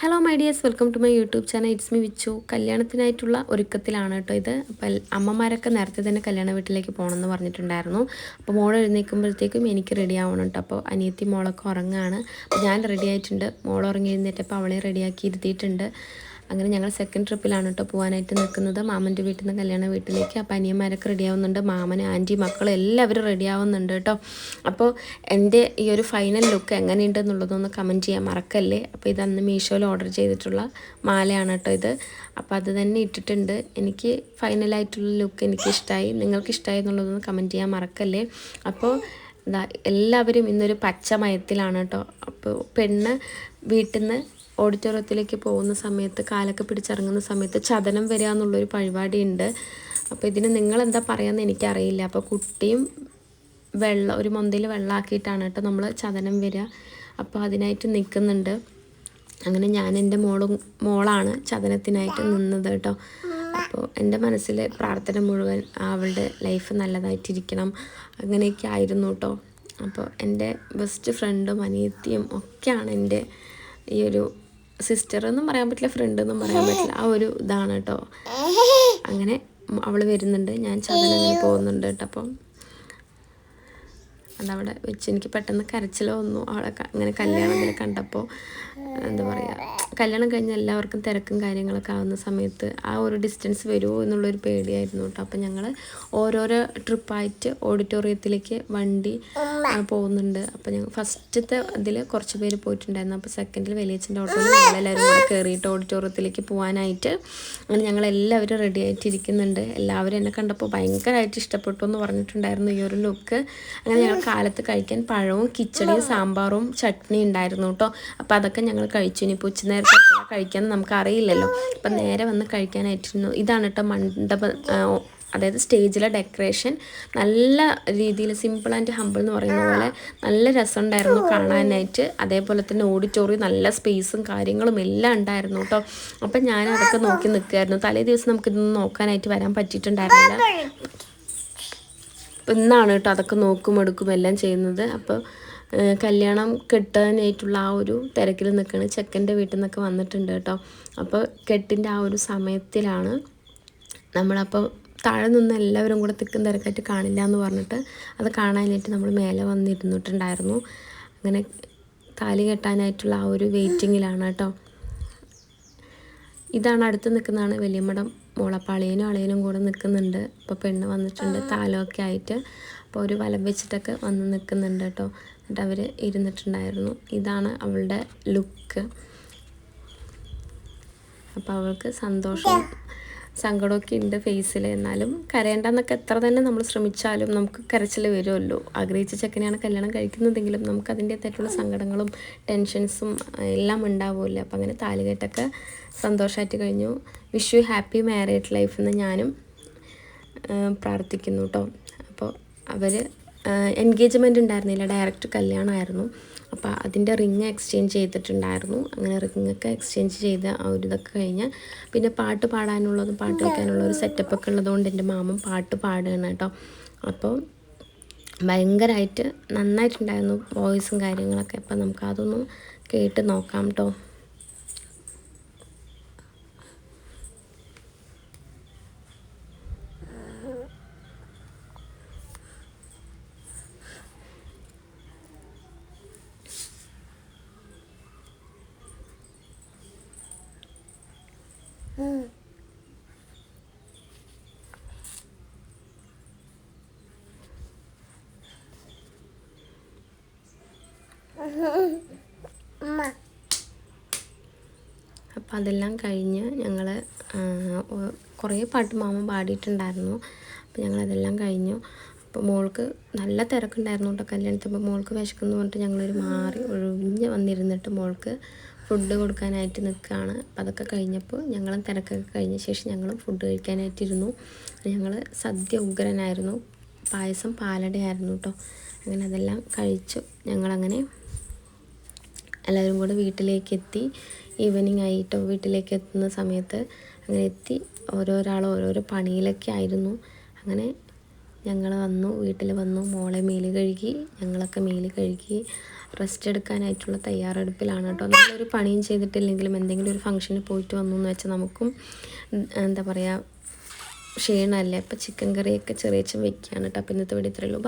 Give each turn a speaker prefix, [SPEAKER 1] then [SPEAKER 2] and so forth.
[SPEAKER 1] Hello my dears welcome to my YouTube channel it's me Vichu കല്യാണത്തിനായിട്ടുള്ള ഒരുക്കത്തിലാണ് കേട്ടോ ഇത്. അപ്പം അമ്മമാരൊക്കെ നേരത്തെ തന്നെ കല്യാണ വീട്ടിലേക്ക് പോകണമെന്ന് പറഞ്ഞിട്ടുണ്ടായിരുന്നു. അപ്പോൾ മോൾ എഴുന്നേൽക്കുമ്പോഴത്തേക്കും എനിക്ക് റെഡി ആവണം കേട്ടോ. അപ്പോൾ അനിയത്തി മോളൊക്കെ ഉറങ്ങാണ്. ഞാൻ റെഡി ആയിട്ടുണ്ട്. മോൾ ഉറങ്ങി എഴുന്നേറ്റപ്പോൾ അവളെ റെഡിയാക്കി ഇരുത്തിയിട്ടുണ്ട്. അങ്ങനെ ഞങ്ങൾ സെക്കൻഡ് ട്രിപ്പിലാണ് കേട്ടോ പോകാനായിട്ട് നിൽക്കുന്നത്. മാമന്റെ വീട്ടിൽ നിന്ന് കല്യാണ വീട്ടിലേക്ക്. അപ്പോൾ അനിയന്മാരൊക്കെ റെഡി ആവുന്നുണ്ട്. മാമൻ ആന്റി മക്കൾ എല്ലാവരും റെഡി ആവുന്നുണ്ട് കേട്ടോ അപ്പോൾ എന്റെ ഈ ഒരു ഫൈനൽ ലുക്ക് എങ്ങനെയുണ്ടെന്നുള്ളതൊന്ന് കമന്റ് ചെയ്യാൻ മറക്കല്ലേ? അപ്പോൾ ഇതന്ന് മീഷോയിൽ ഓർഡർ ചെയ്തിട്ടുള്ള മാലയാണ് കേട്ടോ ഇത്. അപ്പോൾ അത് തന്നെ ഇട്ടിട്ടുണ്ട്. എനിക്ക് ഫൈനലായിട്ടുള്ള ലുക്ക് എനിക്ക് ഇഷ്ടമായി നിങ്ങൾക്ക് ഇഷ്ടമായി എന്നുള്ളതൊന്ന് കമന്റ് ചെയ്യാൻ മറക്കല്ലേ? അപ്പോൾ എല്ലാവരും ഇന്നൊരു പച്ചമയത്തിലാണ് കേട്ടോ അപ്പോൾ പെണ്ണ് വീട്ടിൽ നിന്ന് ഓഡിറ്റോറിയത്തിലേക്ക് പോകുന്ന സമയത്ത് കാലൊക്കെ പിടിച്ചിറങ്ങുന്ന സമയത്ത് ചതനം വരിക എന്നുള്ളൊരു പരിപാടിയുണ്ട്. അപ്പോൾ ഇതിന് നിങ്ങൾ എന്താ പറയാമെന്ന് എനിക്കറിയില്ല. അപ്പോൾ കുട്ടിയും വെള്ളം ഒരു മൊന്തയിൽ വെള്ളമാക്കിയിട്ടാണ് കേട്ടോ നമ്മൾ ചതനം വരിക. അപ്പോൾ അതിനായിട്ട് നിൽക്കുന്നുണ്ട്. അങ്ങനെ ഞാൻ എന്റെ മോളും മോളാണ് ചതനത്തിനായിട്ട് നിന്നത് കേട്ടോ. അപ്പോൾ എന്റെ മനസ്സിൽ പ്രാർത്ഥന മുഴുവൻ അവളുടെ ലൈഫ് നല്ലതായിട്ടിരിക്കണം. അങ്ങനെയൊക്കെ ആയിരുന്നു കേട്ടോ. അപ്പോൾ എന്റെ ബെസ്റ്റ് ഫ്രണ്ടും അനിയത്തിയും ഒക്കെയാണ് എന്റെ ഈ ഒരു സിസ്റ്റർ എന്നും പറയാൻ പറ്റില്ല ഫ്രണ്ട് എന്നും പറയാൻ പറ്റില്ല. ആ ഒരു ഇതാണ് കേട്ടോ അങ്ങനെ അവൾ വരുന്നുണ്ട്. ഞാൻ ചതനങ്ങനെ പോകുന്നുണ്ട് കേട്ടോ അപ്പം. അതവിടെ വെച്ച് എനിക്ക് പെട്ടെന്ന് കരച്ചിൽ വന്നു. അവളെ അങ്ങനെ കല്യാണത്തിൽ കണ്ടപ്പോൾ എന്താ പറയുക കല്യാണം കഴിഞ്ഞ് എല്ലാവർക്കും തിരക്കും കാര്യങ്ങളൊക്കെ ആവുന്ന സമയത്ത് ആ ഒരു ഡിസ്റ്റൻസ് വരുമോ എന്നുള്ളൊരു പേടിയായിരുന്നു കേട്ടോ. അപ്പം ഞങ്ങൾ ഓരോരോ ട്രിപ്പായിട്ട് ഓഡിറ്റോറിയത്തിലേക്ക് വണ്ടി പോകുന്നുണ്ട്. അപ്പം ഞങ്ങൾ ഫസ്റ്റത്തെ ഇതിൽ കുറച്ച് പേര് പോയിട്ടുണ്ടായിരുന്നു. അപ്പോൾ സെക്കൻഡിൽ വലിയച്ഛന്റെ ഓട്ടോയിൽ ഞങ്ങളെല്ലാവരും കൂടെ കയറിയിട്ട് ഓഡിറ്റോറിയത്തിലേക്ക് പോകാനായിട്ട് അങ്ങനെ ഞങ്ങളെല്ലാവരും റെഡി ആയിട്ടിരിക്കുന്നുണ്ട് എല്ലാവരും എന്നെ കണ്ടപ്പോൾ ഭയങ്കരമായിട്ട് ഇഷ്ടപ്പെട്ടു എന്ന് പറഞ്ഞിട്ടുണ്ടായിരുന്നു ഈ ഒരു ലുക്ക് അങ്ങനെ ഞങ്ങൾ കാലത്ത് കഴിക്കാൻ പഴവും കിച്ചടിയും സാമ്പാറും ചട്നി ഉണ്ടായിരുന്നു കേട്ടോ. അപ്പോൾ അതൊക്കെ ഞങ്ങൾ കഴിച്ചു. ഇനിയിപ്പോൾ ഉച്ചനേരത്തെ കഴിക്കാൻ നമുക്ക് അറിയില്ലല്ലോ അപ്പം നേരെ വന്ന് കഴിക്കാനായിട്ടിരുന്നു. ഇതാണ് കേട്ടോ മണ്ഡപ അതായത് സ്റ്റേജിലെ ഡെക്കറേഷൻ. നല്ല രീതിയിൽ സിമ്പിൾ ആൻഡ് ഹമ്പിൾ എന്ന് പറയുന്ന പോലെ നല്ല രസമുണ്ടായിരുന്നു കാണാനായിട്ട്. അതേപോലെ തന്നെ ഓഡിറ്റോറിയം നല്ല സ്പേസും കാര്യങ്ങളും എല്ലാം ഉണ്ടായിരുന്നു കേട്ടോ. അപ്പം ഞാൻ അതൊക്കെ നോക്കി നിൽക്കുമായിരുന്നു തലേ ദിവസം നമുക്കിതൊന്നും നോക്കാനായിട്ട് വരാൻ പറ്റിയിട്ടുണ്ടായിരുന്നില്ല. ഇന്നാണ് കേട്ടോ അതൊക്കെ നോക്കും എടുക്കും എല്ലാം ചെയ്യുന്നത്. അപ്പോൾ കല്യാണം കെട്ടാനായിട്ടുള്ള ആ ഒരു തിരക്കിൽ നിൽക്കുകയാണ് ചെക്കന്റെ വീട്ടിൽ നിന്നൊക്കെ വന്നിട്ടുണ്ട് കേട്ടോ. അപ്പോൾ കെട്ടിന്റെ ആ ഒരു സമയത്തിലാണ് നമ്മളപ്പോൾ താഴെ നിന്ന് എല്ലാവരും കൂടെ തിക്കും തിരക്കായിട്ട് കാണില്ല എന്ന് പറഞ്ഞിട്ട് അത് കാണാനായിട്ട് നമ്മൾ മേലെ വന്നിരുന്നിട്ടുണ്ടായിരുന്നു. അങ്ങനെ താലി കെട്ടാനായിട്ടുള്ള ആ ഒരു വെയിറ്റിങ്ങിലാണ് കേട്ടോ. ഇതാണ് അടുത്ത് നിൽക്കുന്നതാണ് വലിയമ്മടം മോളപ്പാളിയനും അളിയനും കൂടെ നിൽക്കുന്നുണ്ട്. അപ്പോൾ പെണ്ണ് വന്നിട്ടുണ്ട് താലമൊക്കെ ആയിട്ട്. അപ്പോൾ ഒരു വലം വെച്ചിട്ടൊക്കെ വന്ന് നിൽക്കുന്നുണ്ട് കേട്ടോ. എന്നിട്ട് അവർ ഇരുന്നിട്ടുണ്ടായിരുന്നു. ഇതാണ് അവളുടെ ലുക്ക് അപ്പോൾ അവൾക്ക് സന്തോഷം സങ്കടമൊക്കെ ഉണ്ട് ഫേസിൽ എന്നാലും കരയേണ്ടെന്നൊക്കെ എത്ര തന്നെ നമ്മൾ ശ്രമിച്ചാലും നമുക്ക് കരച്ചിൽ വരുമല്ലോ. ആഗ്രഹിച്ച ചെക്കനെയാണ് കല്യാണം കഴിക്കുന്നതെങ്കിലും നമുക്ക് അതിന്റെതായിട്ടുള്ള സങ്കടങ്ങളും ടെൻഷൻസും എല്ലാം ഉണ്ടാവുമല്ലോ. അപ്പം അങ്ങനെ താലികെട്ടൊക്കെ സന്തോഷമായിട്ട് കഴിഞ്ഞു. Wish you happy marriage life എന്ന് ഞാനും പ്രാർത്ഥിക്കുന്നു കേട്ടോ. അവർ എൻഗേജ്മെന്റ് ഉണ്ടായിരുന്നില്ല. ഡയറക്റ്റ് കല്യാണമായിരുന്നു. അപ്പോൾ അതിന്റെ റിങ് എക്സ്ചേഞ്ച് ചെയ്തിട്ടുണ്ടായിരുന്നു. അങ്ങനെ റിങ്ങൊക്കെ എക്സ്ചേഞ്ച് ചെയ്ത് ആ ഒരു ഇതൊക്കെ കഴിഞ്ഞ് പിന്നെ പാട്ട് പാടാനുള്ളതും പാട്ട് വയ്ക്കാനുള്ള ഒരു സെറ്റപ്പൊക്കെ ഉള്ളതുകൊണ്ട് എന്റെ മാമൻ പാട്ട് പാടുകയാണ് കേട്ടോ. അപ്പോൾ ഭയങ്കരമായിട്ട് നന്നായിട്ടുണ്ടായിരുന്നു വോയിസും കാര്യങ്ങളൊക്കെ. അപ്പോൾ നമുക്കതൊന്ന് കേട്ട് നോക്കാം കേട്ടോ അപ്പം അതെല്ലാം കഴിഞ്ഞ് ഞങ്ങൾ കുറേ പാട്ട് മാമ പാടിയിട്ടുണ്ടായിരുന്നു. അപ്പം ഞങ്ങളതെല്ലാം കഴിഞ്ഞു. അപ്പോൾ മോൾക്ക് നല്ല തിരക്കുണ്ടായിരുന്നു കേട്ടോ കല്യാണത്തിൽ അപ്പോൾ മോൾക്ക് വിശക്കുന്നു പറഞ്ഞിട്ട് ഞങ്ങളൊരു മാറി ഒഴിഞ്ഞ് വന്നിരുന്നിട്ട് മോൾക്ക് ഫുഡ് കൊടുക്കാനായിട്ട് നിൽക്കുകയാണ്. അപ്പോൾ അതൊക്കെ കഴിഞ്ഞപ്പോൾ ഞങ്ങളും തിരക്കൊക്കെ കഴിഞ്ഞ ശേഷം ഞങ്ങളും ഫുഡ് കഴിക്കാനായിട്ടിരുന്നു ഞങ്ങൾ സദ്യ ഉഗ്രനായിരുന്നു. പായസം പാലടയായിരുന്നു കേട്ടോ. അങ്ങനെ അതെല്ലാം കഴിച്ചു. ഞങ്ങളങ്ങനെ എല്ലാവരും കൂടെ വീട്ടിലേക്ക് എത്തി. ഈവനിങ് ആയിട്ടോ വീട്ടിലേക്ക് എത്തുന്ന സമയത്ത് അങ്ങനെ എത്തി. ഓരോരാൾ ഓരോരോ പണിയിലൊക്കെ ആയിരുന്നു. അങ്ങനെ ഞങ്ങൾ വന്നു വീട്ടിൽ വന്നു മോളെ മേൽ കഴുകി ഞങ്ങളൊക്കെ മേൽ കഴുകി റെസ്റ്റ് എടുക്കാനായിട്ടുള്ള തയ്യാറെടുപ്പിലാണ് കേട്ടോ. നമ്മളൊരു പണിയും ചെയ്തിട്ടില്ലെങ്കിലും എന്തെങ്കിലും ഒരു ഫംഗ്ഷന് പോയിട്ട് വന്നു എന്ന് വെച്ചാൽ നമുക്കും എന്താ പറയുക ക്ഷീണമല്ലേ അപ്പോൾ ചിക്കൻ കറിയൊക്കെ ചെറിയ വെക്കുകയാണ് കേട്ടോ. അപ്പോൾ ഇന്നത്തെ വീട് ഇത്രയുള്ളൂ